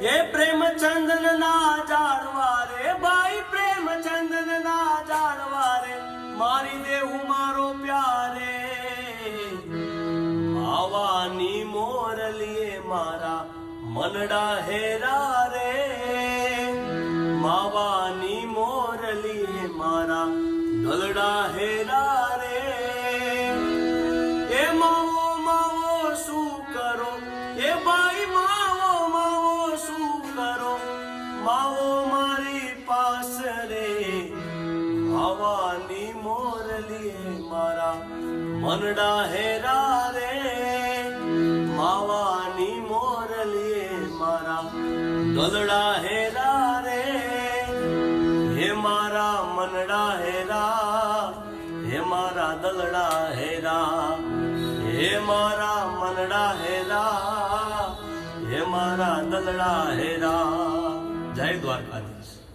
એ પ્રેમચંદન ના જાળવા રે, ભાઈ પ્રેમચંદન ના જાળવા રે, મારી દેવું મારો પ્યારે. આવાની મોરલીએ મારા મનડા હેરા રે. માવાની મોરલીએ મારા દલડા હેરા રે. એ માવો માવો શું કરો? એ ભાઈ કરો માવો મારી પાસ રે માવાની મોરલી મારા મનડા હેરા રે. માવાની મોરલી મારા ગલડા હેરા રે. હે મારા મનડા હેરા, હે મારા દલડા હેરા. હે મારા મનડા હેરા, હે મારા દલડા હેરા. જય દ્વારકાધીશ.